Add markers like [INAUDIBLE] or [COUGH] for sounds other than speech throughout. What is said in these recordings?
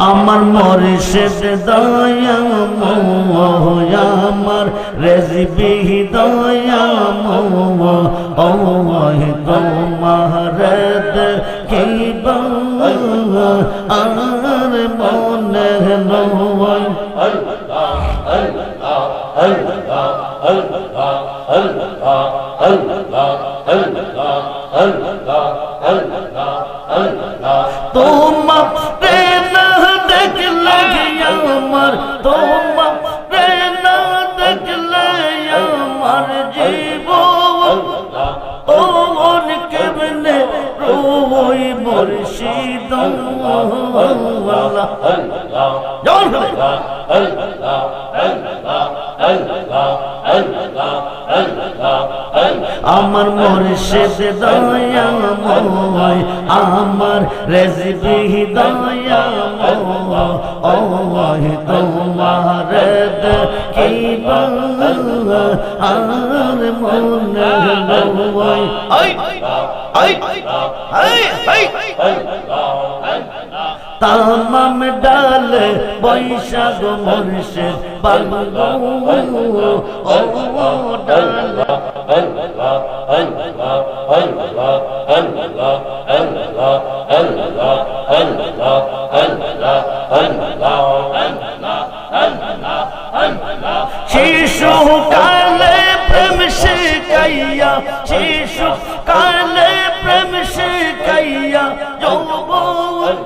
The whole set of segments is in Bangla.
আমার মরিষেদ দয়া মোয়া আমার রেজিবি দয়া ও তোমার কি আর মনে রোই মুর্শিদ আমার মুর্শিদ দয়াময় আমার রেজবি দয়াময় তোমার কি আর মনে তামাম ডাল বৈশাখ ও ডাল। কালে প্রেম শিখাইয়া যৌবন।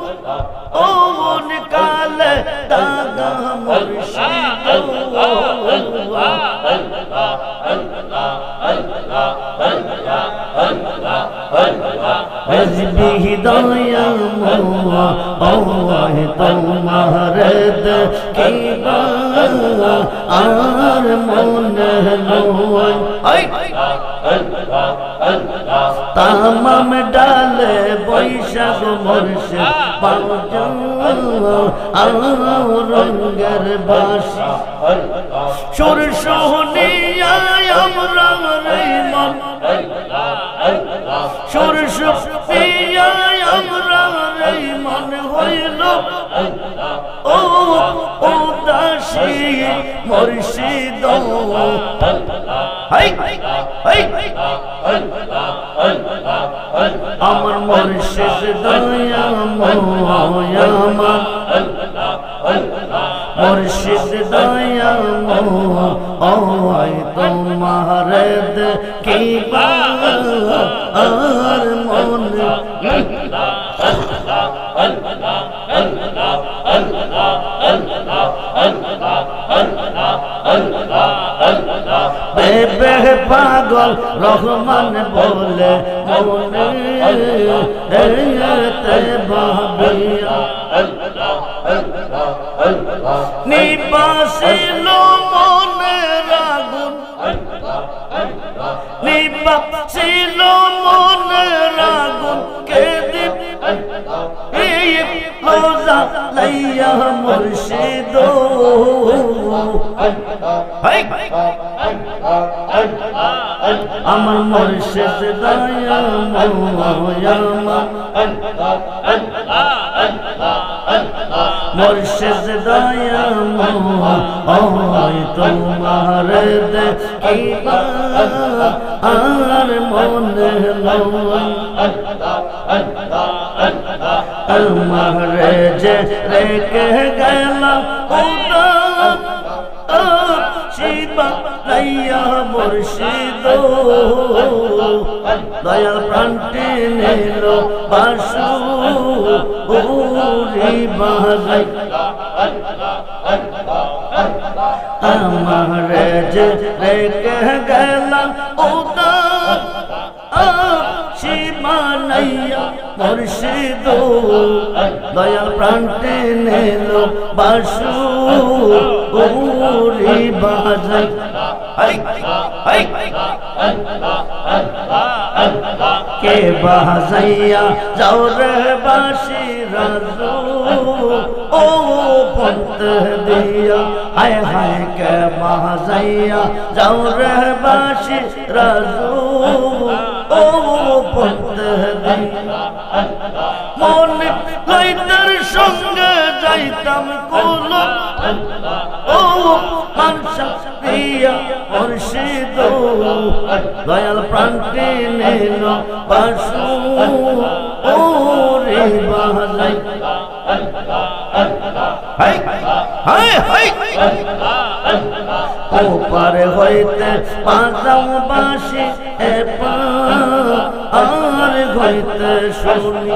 ওন কালে দাগা মুর্শিদ হজবি দয়া মোয়া ওয় তোমার কিবা আর মনে আই তামাম ডালে বৈশাখ মর্ষে রঙ্গের বাসি সুর সোহনিয়ায় আমরা মন সুর সোহনিয়ায় আমরা রে মন হইল ও ও দাসী মুর্শিদ হাই হাই আমার মুর্শিদ দয়া মুর্শিদ দয়া মোয় তোমার কি আর মন বেবে পাগল রহমান বলে মনে ভাবিয়া। নিবাসিল মনে রাগুন নিবাসিল মনে রাগুন কে দীপ রোজা লাইয়া মুর্শিদ। আমার মুর্শিদ দয়া মোয়া মুর্শিদ দয়া মোয় তোমার আর মনে লয়। যে রেখে গেলাম শিবা লাইয়া মুর্শিদ। দয়াল প্রাণটি নিল বাসু। উরি বাজাই আমার যে রেখে গেলাম উদার। সীমানাইয়া মুর্শিদ। দয়াল প্রাণতে নেল বাসু উরি বাজাই কে বাজাইয়া যাও রে বাসি রাজু। ও পন্ত দিয়া, হায় হায় কে বাজাইয়া যাও রে বাসি রাজু। ও পড়তে দিন মনে লইতার সঙ্গে যাইতাম কোল। ও মানসা প্রিয়া মুর্শিদ দয়াল প্রান্তে নেন পাশু ও রে বাজাই হাই হাই। ও পারে হইতে বাজাও বাসি এ পা হইতে শুনি।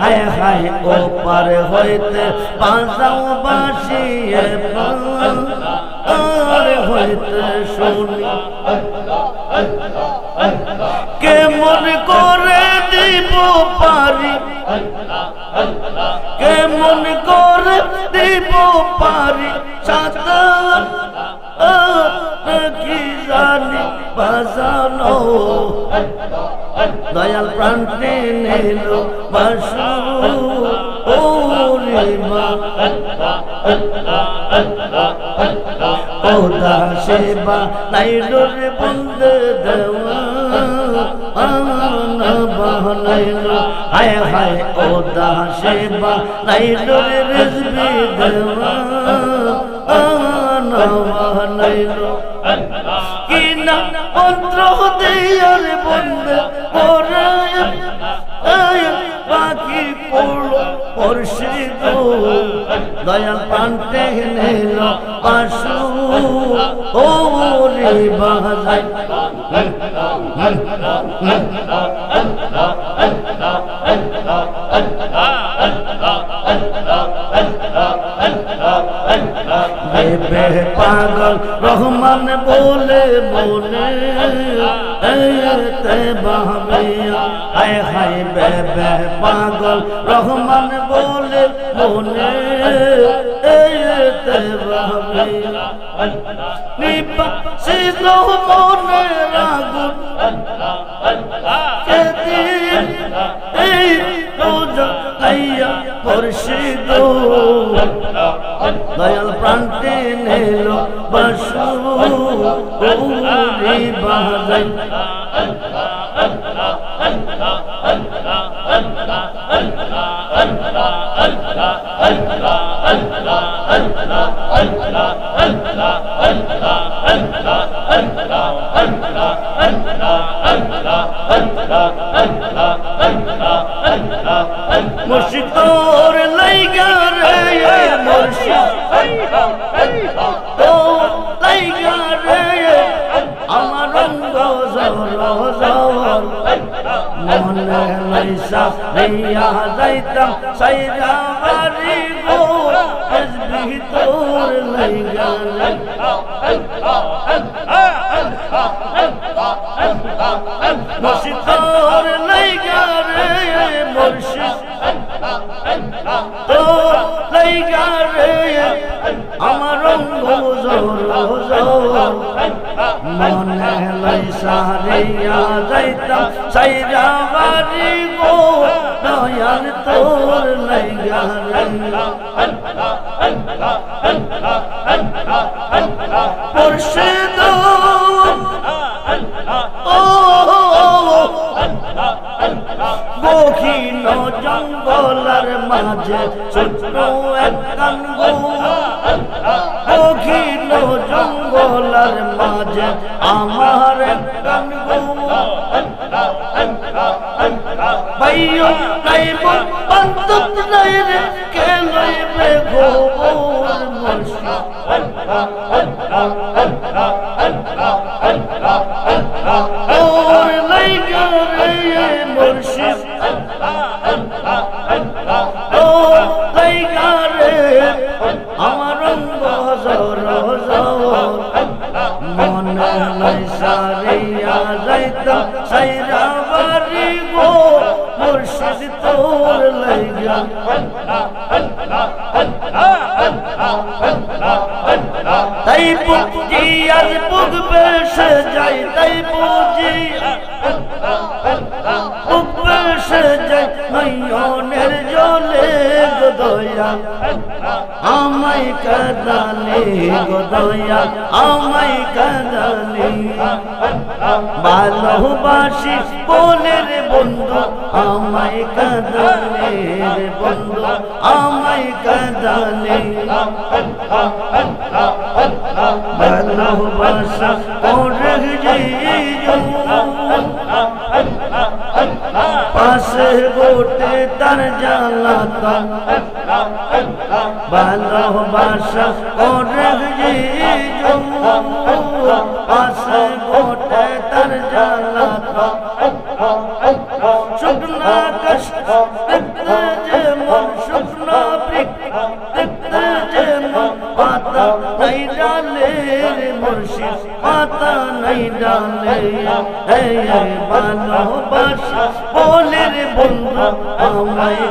হায় হায় ও পারে হইতে বাজাও বাসি এ পা আর হইতে শুনি। কেমন করে দিব পারি? কেমন করে দিব পারি? সাঁতার কি জানি, বাজানো। দয়াল প্রান্তে নিল বাসু ও রে মা। ও দাসে বা নাইল রে বন্ধ দেওয়া। হায় হায় ও দাসে বা নাইল রে রেজবি দেওয়া। কিনা মন্ত্র দেয়ার বন্ধ করে বাকি পড়ল পরশিদ দয়া পান্তে নিল পাশু। ও রে বাজাই [LAUGHS] বেবে পাগল রহমান বলে বলে তে বাহবিয়া হায় হায় বেবে পাগল রহমান বলে বলে তে বাহবিয়া নিপা সিদ্ধ মনে রাগুন আইয়া পরশিদ দয়াল প্রান্তে নিল বাসু ওরে বাজাই মুর্শিদর লাইগা রে মুর্শিদ তো লাইগা রে আমার রঙ্গ জর জর মনে লাইসা রিয়া যাইতাম সাইরা বাড়ি গো তসবিহ তোর লাইগা রিয়া যাইতাম, সাইরা বাড়ি গো দয়াল তোর লাইগা রে মুর্শিদ, ও গহীন জঙ্গলার মাঝে ছোট্ট একখান গহীন জঙ্গলার মাঝে আমার একখান ভাইও নাইব বান্ধব নাই রে কে লইবে গোবর মুর্শিদ গো মুর্শিদ তোর লাইগা। তাই বুঝি আর বুক বেশ যাই তাই বুঝি। বুক ভাসে যায় নয়নের জলে গোদয়া আমায় কাদালে গোদয়া ভালোবাসি বলে রে বন্ধু, আমায় কাদালে বন্ধু, আমায় কাদালে। ভালোবাসা পড়ে পাশে গোটে তার জ্বালাতা ভালোবাসা পড়ে পাশে গোটে তার জ্বালাতা শুকনা কষ্ট যে মন শুকনা পাতা নাই ডালে মুর্শিদ, পাতা নাই ডালে ভালোবাসা বলে রে বন্ধু, আমায়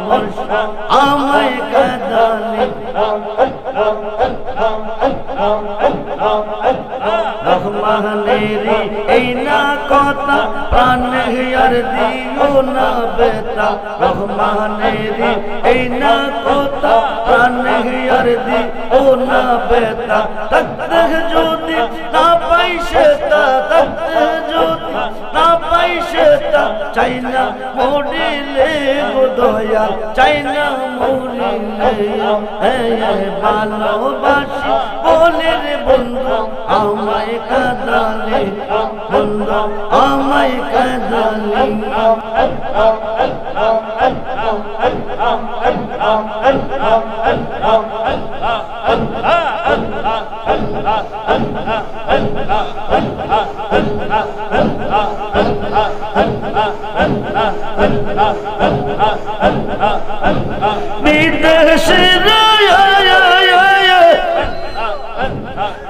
মুর্শিদ আমায় কাদালে রহমানেরি এই না কথা প্রাণে আর দিও না বেতা রহমানেরি এই না কথা প্রাণে আর দিও না বেতা সেতা চাই না মরিলে গো দয়া চাই না মরিলে ভালোবাসি। বলে রে বন্ধু, আমায় কাদালে, বন্ধু, আমায় কাদালে। [LAUGHS] বিদেশের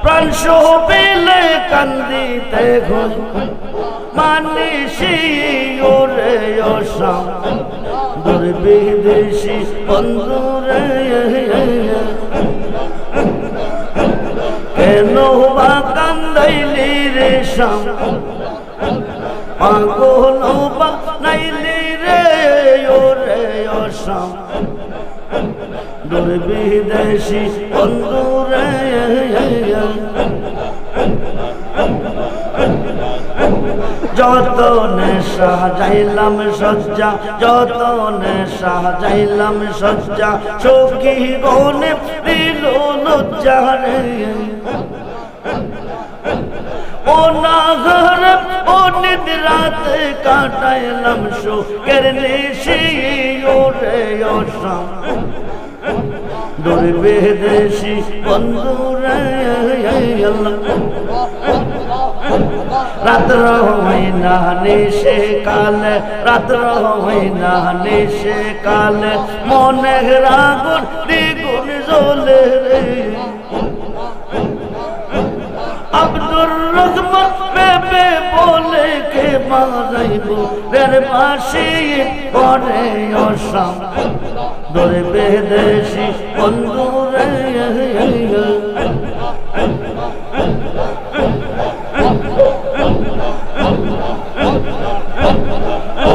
প্রাণ শোভিলে কান্দিতে ঘুম মানিসি ওরে অসাম। দুর্বিদেশি বন্ধুরে কেন বা কান্দাইলি রে শাম পাগল দুর্বিদেশি বন্ধুরে যত নেশা যাইলাম সজ্জা যত নেশা যাইলাম সজ্জা চোখি গনে দিল লজ্জা রে। ও না ঘর, ও নিদ রাত কাটাইলাম শোকের নিশি, ওরে অসাম দুর্বেদেশি বন্ধুরে, রাত্র হইনা নিশে কালে, রাত্র হইনা নিশে কালে, মনে রাগুন দ্বিগুণ জ্বলে রে। আব্দুর রহমান বেবে বলে কে মারাইব বের পাশে পরে অসাম। দরে বেদেশি বন্ধু রে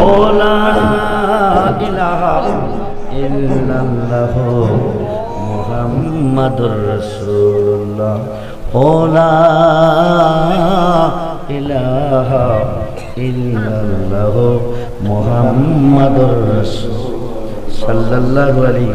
ওলা ইলাহা ইল্লাল্লাহ মুহাম্মাদুর রাসূলুল্লাহ। ওলা ইলাহা ইল্লাল্লাহ মুহাম্মাদুর রাসূল সাল্লাল্লাহু আলাইহি